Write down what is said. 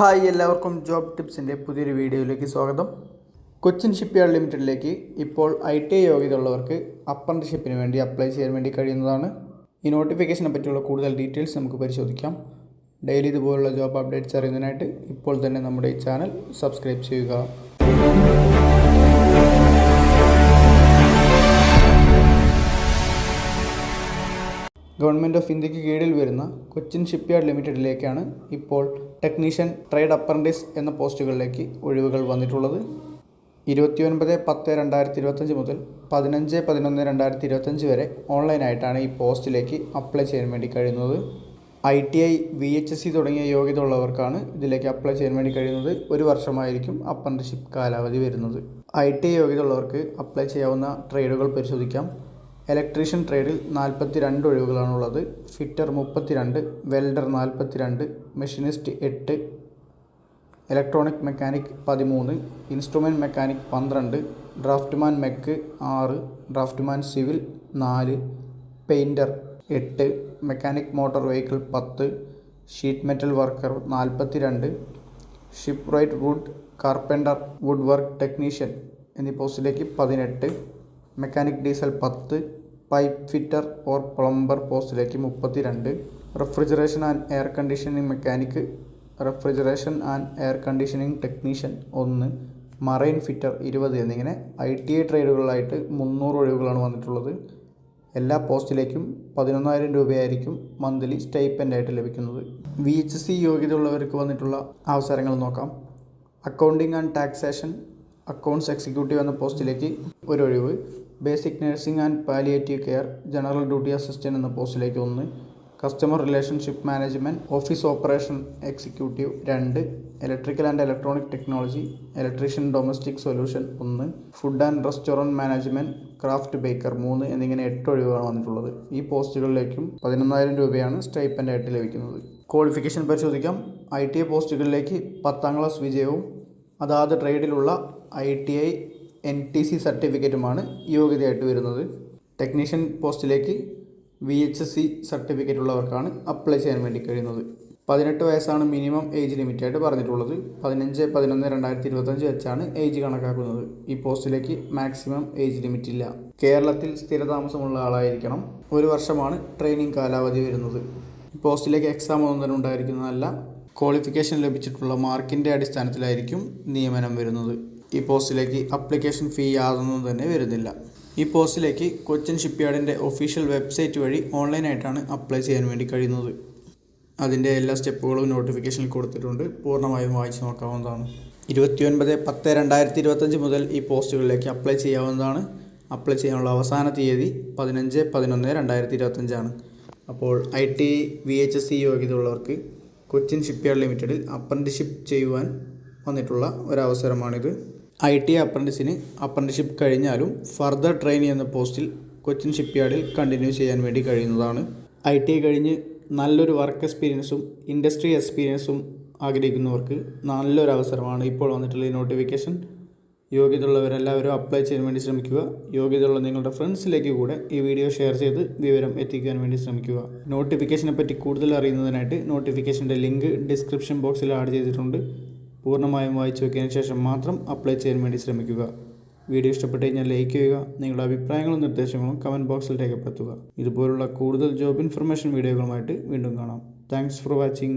Hi എല്ലാവർക്കും job ടിപ്സിന്റെ പുതിയൊരു വീഡിയോയിലേക്ക് സ്വാഗതം. കൊച്ചിൻ ഷിപ്പ്യാർഡ് ലിമിറ്റഡിലേക്ക് ഇപ്പോൾ ഐ ടി ഐ യോഗ്യത ഉള്ളവർക്ക് അപ്രന്റിഷിപ്പിന് വേണ്ടി അപ്ലൈ ചെയ്യാൻ വേണ്ടി കഴിയുന്നതാണ്. ഈ നോട്ടിഫിക്കേഷനെ പറ്റിയുള്ള കൂടുതൽ ഡീറ്റെയിൽസ് നമുക്ക് പരിശോധിക്കാം. ഡെയിലി ഇതുപോലുള്ള ജോബ് അപ്ഡേറ്റ്സ് അറിയുന്നതിനായിട്ട് ഇപ്പോൾ തന്നെ നമ്മുടെ ഈ ചാനൽ സബ്സ്ക്രൈബ് ചെയ്യുക. ഗവൺമെന്റ് ഓഫ് ഇന്ത്യയ്ക്ക് കീഴിൽ വരുന്ന കൊച്ചിൻ ഷിപ്പ്യാർഡ് ലിമിറ്റഡിലേക്കാണ് ഇപ്പോൾ ടെക്നീഷ്യൻ ട്രേഡ് അപ്രന്റീസ് എന്ന പോസ്റ്റുകളിലേക്ക് ഒഴിവുകൾ വന്നിട്ടുള്ളത്. ഇരുപത്തി ഒൻപത് പത്ത് രണ്ടായിരത്തി ഇരുപത്തഞ്ച് മുതൽ പതിനഞ്ച് പതിനൊന്ന് രണ്ടായിരത്തി ഇരുപത്തഞ്ച് വരെ ഓൺലൈനായിട്ടാണ് ഈ പോസ്റ്റിലേക്ക് അപ്ലൈ ചെയ്യാൻ വേണ്ടി കഴിയുന്നത്. I T I V H S C തുടങ്ങിയ യോഗ്യത ഉള്ളവർക്കാണ് ഇതിലേക്ക് അപ്ലൈ ചെയ്യാൻ വേണ്ടി കഴിയുന്നത്. ഒരു വർഷമായിരിക്കും അപ്രന്റിഷിപ്പ് കാലാവധി വരുന്നത്. ഐ ടി ഐ യോഗ്യത ഉള്ളവർക്ക് അപ്ലൈ ചെയ്യാവുന്ന ട്രേഡുകൾ പരിശോധിക്കാം. ഇലക്ട്രീഷ്യൻ ട്രേഡിൽ നാൽപ്പത്തി രണ്ട് ഒഴിവുകളാണുള്ളത്. ഫിറ്റർ മുപ്പത്തിരണ്ട് വെൽഡർ നാൽപ്പത്തിരണ്ട് മെഷീനിസ്റ്റ് എട്ട് ഇലക്ട്രോണിക് മെക്കാനിക് പതിമൂന്ന് ഇൻസ്ട്രുമെന്റ് മെക്കാനിക് പന്ത്രണ്ട് ഡ്രാഫ്റ്റ്മാൻ മെക്ക് ആറ് ഡ്രാഫ്റ്റ്മാൻ സിവിൽ നാല് പെയിന്റർ എട്ട് മെക്കാനിക് മോട്ടോർ വെഹിക്കിൾ പത്ത് ഷീറ്റ് മെറ്റൽ വർക്കർ നാൽപ്പത്തി രണ്ട് shipwright wood carpenter wood work technician എന്നീ പോസ്റ്റിലേക്ക് പതിനെട്ട് മെക്കാനിക് ഡീസൽ പത്ത് പൈപ്പ് ഫിറ്റർ ഓർ പ്ലംബർ പോസ്റ്റിലേക്ക് മുപ്പത്തി രണ്ട് refrigeration and air conditioning mechanic refrigeration and air conditioning technician ഒന്ന് മറൈൻ ഫിറ്റർ ഇരുപത് എന്നിങ്ങനെ ഐ ടി ഐ ട്രേഡുകളിലായിട്ട് മുന്നൂറ് ഒഴിവുകളാണ് വന്നിട്ടുള്ളത്. എല്ലാ പോസ്റ്റിലേക്കും പതിനൊന്നായിരം രൂപയായിരിക്കും മന്ത്ലി സ്റ്റൈപ്പന്റായിട്ട് ലഭിക്കുന്നത്. വി എച്ച് സി യോഗ്യതയുള്ളവർക്ക് വന്നിട്ടുള്ള അവസരങ്ങൾ നോക്കാം. Accounting and taxation accounts executive എന്ന പോസ്റ്റിലേക്ക് ഒരു ഒഴിവ്. Basic nursing and palliative care general duty assistant എന്ന പോസ്റ്റിലേക്ക് ഒന്ന്. Customer relationship management office operation executive രണ്ട്. Electrical and electronic technology electrician domestic solution ഒന്ന്. Food and restaurant management craft baker മൂന്ന് എന്നിങ്ങനെ എട്ട് ഒഴിവാണ് വന്നിട്ടുള്ളത്. ഈ പോസ്റ്റുകളിലേക്കും പതിനൊന്നായിരം രൂപയാണ് സ്റ്റൈപ്പന്റായിട്ട് ലഭിക്കുന്നത്. ക്വാളിഫിക്കേഷൻ പരിശോധിക്കാം. ഐ ടി ഐ പോസ്റ്റുകളിലേക്ക് പത്താം ക്ലാസ് വിജയവും അതാത് ട്രേഡിലുള്ള I T I N T C സർട്ടിഫിക്കറ്റുമാണ് യോഗ്യതയായിട്ട് വരുന്നത്. ടെക്നീഷ്യൻ പോസ്റ്റിലേക്ക് V H S C certificate ഉള്ളവർക്കാണ് apply ചെയ്യാൻ വേണ്ടി കഴിയുന്നത്. പതിനെട്ട് വയസ്സാണ് മിനിമം ഏജ് ലിമിറ്റായിട്ട് പറഞ്ഞിട്ടുള്ളത്. പതിനഞ്ച് പതിനൊന്ന് രണ്ടായിരത്തി ഇരുപത്തഞ്ച് വെച്ചാണ് ഏജ് കണക്കാക്കുന്നത്. ഈ പോസ്റ്റിലേക്ക് മാക്സിമം ഏജ് ലിമിറ്റ് ഇല്ല. കേരളത്തിൽ സ്ഥിരതാമസമുള്ള ആളായിരിക്കണം. ഒരു വർഷമാണ് ട്രെയിനിങ് കാലാവധി വരുന്നത്. പോസ്റ്റിലേക്ക് എക്സാം ഒന്നും തന്നെ ഉണ്ടായിരിക്കുന്നതല്ല. ക്വാളിഫിക്കേഷൻ ലഭിച്ചിട്ടുള്ള മാർക്കിന്റെ അടിസ്ഥാനത്തിലായിരിക്കും നിയമനം വരുന്നത്. ഈ പോസ്റ്റിലേക്ക് അപ്ലിക്കേഷൻ ഫീ യാതൊന്നും തന്നെ വരുന്നില്ല. ഈ പോസ്റ്റിലേക്ക് കൊച്ചിൻ ഷിപ്പ്യാർഡിന്റെ ഒഫീഷ്യൽ വെബ്സൈറ്റ് വഴി ഓൺലൈനായിട്ടാണ് അപ്ലൈ ചെയ്യാൻ വേണ്ടി കഴിയുന്നത്. അതിന്റെ എല്ലാ സ്റ്റെപ്പുകളും നോട്ടിഫിക്കേഷനിൽ കൊടുത്തിട്ടുണ്ട്. പൂർണമായും വായിച്ചു നോക്കാവുന്നതാണ്. ഇരുപത്തിയൊൻപത് പത്ത് രണ്ടായിരത്തി ഇരുപത്തഞ്ച് മുതൽ ഈ പോസ്റ്റുകളിലേക്ക് അപ്ലൈ ചെയ്യാവുന്നതാണ്. അപ്ലൈ ചെയ്യാനുള്ള അവസാന തീയതി പതിനഞ്ച് പതിനൊന്ന് രണ്ടായിരത്തി ഇരുപത്തഞ്ചാണ് അപ്പോൾ I T V H S C യോഗ്യതയുള്ളവർക്ക് Cochin shipyard ലിമിറ്റഡിൽ അപ്രന്റിഷിപ്പ് ചെയ്യുവാൻ വന്നിട്ടുള്ള ഒരവസരമാണിത്. ഐ ടി അപ്രന്റിസിന് അപ്രന്റിഷിപ്പ് കഴിഞ്ഞാലും ഫർദർ ട്രെയിനി എന്ന പോസ്റ്റിൽ കൊച്ചിൻ ഷിപ്പ്യാർഡിൽ കണ്ടിന്യൂ ചെയ്യാൻ വേണ്ടി കഴിയുന്നതാണ്. ഐ ടി കഴിഞ്ഞ് നല്ലൊരു വർക്ക് എക്സ്പീരിയൻസും ഇൻഡസ്ട്രി എക്സ്പീരിയൻസും ആഗ്രഹിക്കുന്നവർക്ക് നല്ലൊരു അവസരമാണ് ഇപ്പോൾ വന്നിട്ടുള്ള ഈ നോട്ടിഫിക്കേഷൻ. യോഗ്യതയുള്ളവരെല്ലാവരും അപ്ലൈ ചെയ്യാൻ വേണ്ടി ശ്രമിക്കുക. യോഗ്യതയുള്ള നിങ്ങളുടെ ഫ്രണ്ട്സിലേക്ക് കൂടെ ഈ വീഡിയോ ഷെയർ ചെയ്ത് വിവരം എത്തിക്കാൻ വേണ്ടി ശ്രമിക്കുക. നോട്ടിഫിക്കേഷനെ പറ്റി കൂടുതൽ അറിയുന്നതിനായിട്ട് നോട്ടിഫിക്കേഷന്റെ ലിങ്ക് ഡിസ്ക്രിപ്ഷൻ ബോക്സിൽ ആഡ് ചെയ്തിട്ടുണ്ട്. പൂർണമായും വായിച്ചു നോക്കിയതിന് ശേഷം മാത്രം അപ്ലൈ ചെയ്യാൻ വേണ്ടി ശ്രമിക്കുക. വീഡിയോ ഇഷ്ടപ്പെട്ട് കഴിഞ്ഞാൽ ലൈക്ക് ചെയ്യുക നിങ്ങളുടെ അഭിപ്രായങ്ങളും നിർദ്ദേശങ്ങളും കമന്റ് ബോക്സിൽ രേഖപ്പെടുത്തുക. ഇതുപോലുള്ള കൂടുതൽ ജോബ് ഇൻഫർമേഷൻ വീഡിയോകളുമായിട്ട് വീണ്ടും കാണാം. Thanks for watching